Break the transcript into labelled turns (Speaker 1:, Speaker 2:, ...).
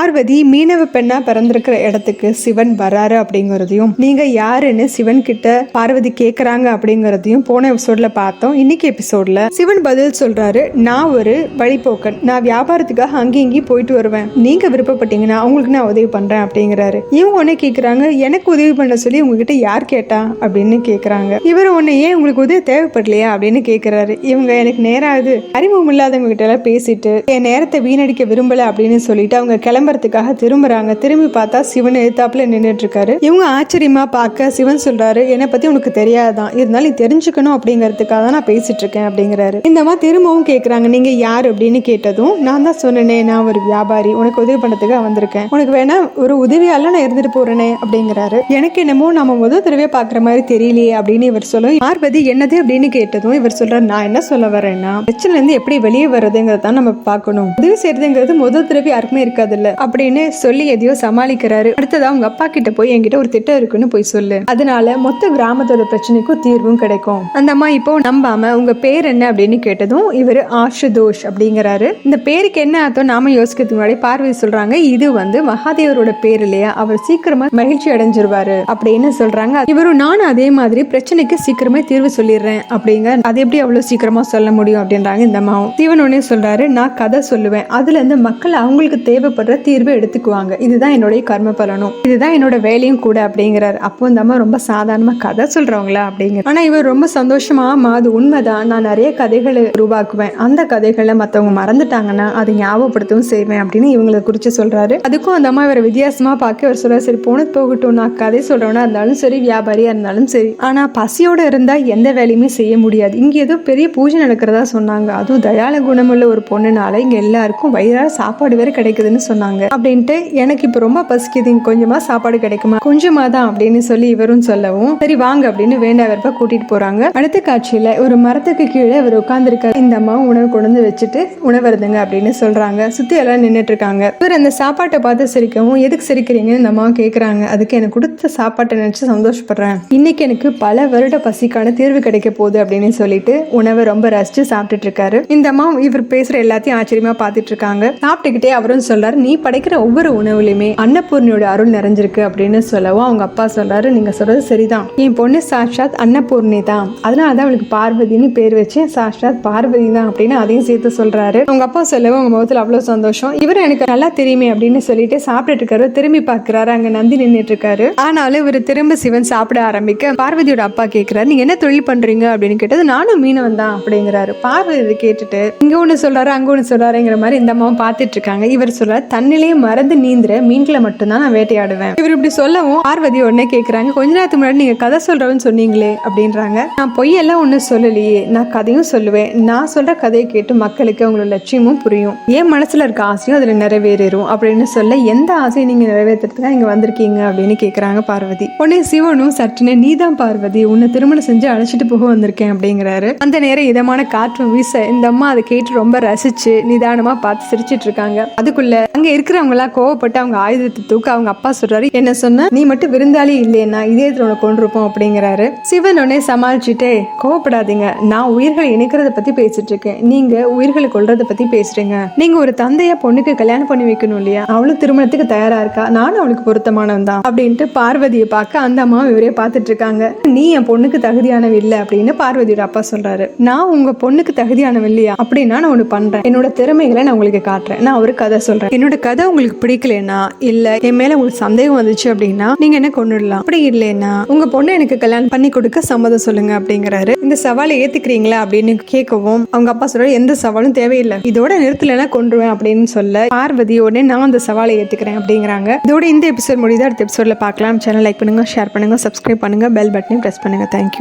Speaker 1: பார்வதி மீனவ பெண்ணா பிறந்திருக்கிற இடத்துக்கு சிவன் வராரு அப்படிங்கிறதையும் நீங்க யாருன்னு சிவன் கிட்ட பார்வதி கேக்குறாங்க அப்படிங்கறதையும் போன எபிசோட்ல பார்த்தோம். இன்னைக்கு எபிசோட்ல சிவன் பதில் சொல்றாரு நான் ஒரு வழிபோக்கன் நான் வியாபாரத்துக்காக அங்கேயும் இங்கேயும் போயிட்டு வருவேன். நீங்க விருப்பப்பட்டீங்கன்னா அவங்களுக்கு நான் உதவி பண்றேன் அப்படிங்கிறாரு. இவங்க உடனே கேக்குறாங்க எனக்கு உதவி பண்ண சொல்லி உங்ககிட்ட யார் கேட்டா? அப்படின்னு கேக்குறாங்க. இவர் உன்னை ஏன் உங்களுக்கு உதவி தேவைப்படலையா? அப்படின்னு கேக்குறாரு. இவங்க எனக்கு நேரம் ஆகுது. அறிமுகம் இல்லாதவங்க கிட்ட எல்லாம் பேசிட்டு என் நேரத்தை வீணடிக்க விரும்பல அப்படின்னு சொல்லிட்டு அவங்க விளம்பரத்துக்காக திரும்புறாங்க. திரும்பி பார்த்தா சிவன் எழுத்தாப்புல நின்றுட்டு இருக்காரு இவங்க ஆச்சரியமா பார்க்க சிவன் சொல்றாரு என்னை பத்தி உனக்கு தெரியாதான் இருந்தாலும் தெரிஞ்சுக்கணும் அப்படிங்கறதுக்காக தான் நான் பேசிட்டு இருக்கேன் அப்படிங்கிறாரு. இந்த மாதிரி திரும்பவும் கேட்கறாங்க நீங்க யார்? அப்படின்னு கேட்டதும் நான் தான் சொன்னேனே நான் ஒரு வியாபாரி. உனக்கு உதவி பண்ணதுக்காக வந்திருக்கேன். உனக்கு வேணா ஒரு உதவியால நான் இருந்துட்டு போறேனே அப்படிங்கிறாரு. எனக்கு என்னமோ நம்ம முதல் தடவை பாக்குற மாதிரி தெரியலையே அப்படின்னு இவர் சொல்ல பார்வதி என்னது? அப்படின்னு கேட்டதும் இவர் சொல்றாரு நான் என்ன சொல்ல வரேன்னா பிரச்சனை இருந்து எப்படி வெளியே வர்றதுங்கிறத நம்ம பார்க்கணும். உதவி செய்யறதுங்கிறது முதல் தடவை யாருக்குமே இருக்காது இல்ல அப்படின்னு சொல்லி எதையோ சமாளிக்கிறாரு. அடுத்தது அவங்க அப்பா கிட்ட போய் என்கிட்ட ஒரு திட்டம் இருக்குன்னு போய் சொல்லு. அதனால மொத்த கிராமத்தோட பிரச்சனைக்கும் தீர்வும் கிடைக்கும். அந்த அம்மா இப்போ நம்பாம உங்க பேர் என்ன அப்படின்னு கேட்டதும் இவர் ஆஷுதோஷ் அப்படிங்கிறாரு. இந்த பேருக்கு என்ன அர்த்தம் நாம யோசிக்கிறதுக்கு முன்னாடி பார்வதி சொல்றாங்க இது வந்து மகாதேவரோட பேர் இல்லையா? அவர் சீக்கிரமா மகிழ்ச்சி அடைஞ்சிருவாரு அப்படின்னு சொல்றாங்க. இவரும் நானும் அதே மாதிரி பிரச்சனைக்கு சீக்கிரமே தீர்வு சொல்லிடுறேன் அப்படிங்க அது எப்படி அவ்வளவு சீக்கிரமா சொல்ல முடியும் அப்படின்றாங்க இந்த அம்மாவும். சிவன் உடனே சொல்றாரு நான் கதை சொல்லுவேன். அதுல இருந்து மக்கள் அவங்களுக்கு தேவைப்படுற தீர்வு எடுத்துக்குவாங்க. இதுதான் என்னுடைய கர்ம பலனும் இதுதான் என்னோட வேலையும் கூட அப்படிங்கிறாரு. அப்போ இந்த அம்மா ரொம்ப சாதாரணமா கதை சொல்றவங்களா அப்படிங்கிற ஆனா இவர் ரொம்ப சந்தோஷமா ஆமா அது உண்மைதான். நான் நிறைய கதைகளை உருவாக்குவேன். அந்த கதைகளை மத்தவங்க மறந்துட்டாங்கன்னா அதை ஞாபகப்படுத்தவும் செய்வேன் அப்படின்னு இவங்களை குறிச்சு சொல்றாரு. அதுக்கும் அந்த அம்மா இவரை வித்தியாசமா பார்க்க இவர் சொல்றாரு. சரி போனது போகட்டும். நான் கதை சொல்றவனா இருந்தாலும் சரி வியாபாரியா இருந்தாலும் சரி. ஆனா பசியோட இருந்தா எந்த வேலையுமே செய்ய முடியாது. இங்க ஏதோ பெரிய பூஜை நடக்கிறதா சொன்னாங்க. அதுவும் தயால குணமுள்ள ஒரு பொண்ணுனால இங்க எல்லாருக்கும் வயிறார சாப்பாடு வேற கிடைக்குதுன்னு சொன்னாங்க. அப்படின்ட்டு எனக்கு இப்ப ரொம்ப பசிக்குது. இங்க கொஞ்சமா சாப்பாடு கிடைக்குமா? கொஞ்சமா தான் அப்படின்னு சொல்லி இவரும் சொல்லவும் சரி வாங்க அப்படின்னு வேண்டா வெறுப்பா கூட்டிட்டு போறாங்க. அடுத்த காட்சியில ஒரு மரத்துக்கு கீழே இவர் உட்கார்ந்துருக்காரு. இந்த அம்மா உணவு கொண்டு வந்து வச்சுட்டு உணவருதுங்க அப்படின்னு சொல்றாங்க. சுத்தி எல்லாம் நின்னுட்டு இருக்காங்க. இவர் அந்த சாப்பாட்டை பார்த்து சிரிக்கவும் எதுக்கு சிரிக்கிறீங்கன்னு இந்த அம்மா கேக்குறாங்க. அதுக்கு எனக்கு கொடுத்த சாப்பாட்டை நினைச்சு சந்தோஷப்படுறேன். இன்னைக்கு எனக்கு பல வருட பசிக்கான தீர்வு கிடைக்க போகுது அப்படின்னு சொல்லிட்டு உணவை ரொம்ப ரசிச்சு சாப்பிட்டுட்டு இருக்காரு. இந்த அம்மா இவர் பேசுற எல்லாத்தையும் ஆச்சரியமா பார்த்துட்டு இருக்காங்க. சாப்பிட்டுக்கிட்டே அவரும் சொல்றாரு நீ படைக்கிற ஒவ்வொரு உணவுலையுமே அன்னபூர்ணியோட அருள் நிறைஞ்சிருக்கு அப்படின்னு சொல்லவும் அவங்க அப்பா சொல்றாரு. நீங்க சொல்றது சரிதான். என் பொண்ணு சாஷாத் அன்னபூர்ணி தான். அதனால தான் அவளுக்கு பார்வதின்னு பேர் வச்சு சாஷாத் பார்வதி தான் அப்படின்னு அதையும் சேர்த்து சொல்றாரு. அவங்க அப்பா சொல்லவும் அவங்க முகத்துல அவ்வளவு சந்தோஷம். இவர் எனக்கு நல்லா தெரியுமே அப்படின்னு சொல்லிட்டு சாப்பிட்டுட்டு இருக்காரு திரும்பி பார்க்கிறாரு. அங்க நந்தி நின்றுட்டு இருக்காரு. ஆனாலும் இவர் திரும்ப சிவன் சாப்பிட ஆரம்பிக்க பார்வதியோட அப்பா கேட்கிறாரு நீங்க என்ன தொழில் பண்றீங்க? அப்படின்னு கேட்டது நானும் மீனவன் தான் அப்படிங்கிறாரு. பார்வதி கேட்டுட்டு இங்க ஒண்ணு சொல்றாரு அங்க ஒண்ணு சொல்றாருங்கிற மாதிரி இந்த அம்மாவும் பார்த்துட்டு இருக்காங்க. இவர் சொல்றாரு தன்னிலேயே மறந்து நீந்துற மீன்களை மட்டும்தான் நான் வேட்டையாடுவேன். இவர் இப்படி சொல்லவும் பார்வதி உடனே கேக்குறாங்க கொஞ்ச நேரத்துக்கு முன்னாடி நீங்க கதை சொல்றவன்னு சொன்னீங்களே அப்படின்றாங்க. நான் பொய்யெல்லாம் ஒன்றும் சொல்லலையே நான் கதையும் சொல்லுவேன். நான் சொல்ற கதையை கேட்டு மக்களுக்கு அவங்களோட லட்சியமும் புரியும். என் மனசுல இருக்க ஆசையும் அதுல நிறைவேறும் அப்படின்னு சொல்ல எந்த ஆசையை நீங்க நிறைவேற்றுறதுக்காக இங்க வந்திருக்கீங்க அப்படின்னு கேக்குறாங்க பார்வதி. உடனே சிவனும் சற்றுனே நீதான் பார்வதி உன்னை திருமணம் செஞ்சு அழைச்சிட்டு போக வந்திருக்கேன் அப்படிங்கிறாரு. அந்த நேரம் இதமான காற்று வீச இந்த அம்மா அதை கேட்டு ரொம்ப ரசிச்சு நிதானமா பார்த்து சிரிச்சிட்டு இருக்காங்க. அதுக்குள்ள அங்க இருக்கிற இருக்கிறவங்களாம் கோவப்பட்டு அவங்க ஆயுதத்தை தூக்க அவங்க அப்பா சொல்றாரு என்ன சொன்ன நீ மட்டும் விருந்தாளி இல்லையா இதே உனக்கு கொண்டிருப்போம் அப்படிங்கிறாரு. சிவன் உடனே சமாளிச்சுட்டே கோவப்படாதீங்க நான் உயிர்களை இணைக்கிறத பத்தி பேசிட்டு இருக்கேன் நீங்க உயிர்களை கொள்றத பத்தி பேசுறீங்க. நீங்க ஒரு தந்தையா பொண்ணுக்கு கல்யாணம் பண்ணி வைக்கணும் இல்லையா? அவளும் திருமணத்துக்கு தயாரா இருக்கா? நானும் அவளுக்கு பொருத்தமானவன் தான் அப்படின்ட்டு பார்வதியை பார்க்க அந்த அம்மா இவரே பார்த்துட்டு இருக்காங்க நீ என் பொண்ணுக்கு தகுதியானவ இல்ல அப்படின்னு பார்வதியோட அப்பா சொல்றாரு. நான் உங்க பொண்ணுக்கு தகுதியானவ இல்லையா? அப்படின்னா நான் ஒண்ணு பண்றேன். என்னோட திறமைகளை நான் உங்களுக்கு காட்டுறேன். நான் ஒரு கதை சொல்றேன். என்னோட கதை உங்களுக்கு பிடிக்கலனா இல்ல என் மேல உங்களுக்கு சந்தேகம் வந்துச்சு அப்படின்னா நீங்க என்ன கொண்டுடலாம்? அப்படி இல்லைன்னா உங்க பொண்ணு எனக்கு கல்யாணம் பண்ணி கொடுக்க சம்மதம் சொல்லுங்க அப்படிங்கிறாரு. இந்த சவாலை ஏத்துக்கிறீங்களா அப்படின்னு கேட்கவும் அவங்க அப்பா சொல்றாரு எந்த சவாலும் தேவையில்லை. இதோட நிறுத்தலைன்னா கொண்டுருவேன் அப்படின்னு சொல்ல பார்வதி உடனே நான் அந்த சவாலை ஏத்துக்கிறேன் அப்படிங்கிறாங்க. இதோட இந்த எபிசோட் முடியுது. அடுத்த எபிசோட்ல பார்க்கலாம். சேனல் லைக் பண்ணுங்க ஷேர் பண்ணுங்க சப்ஸ்கிரைப் பண்ணுங்க பெல் பட்டனையும் ப்ரெஸ் பண்ணுங்க. Thank you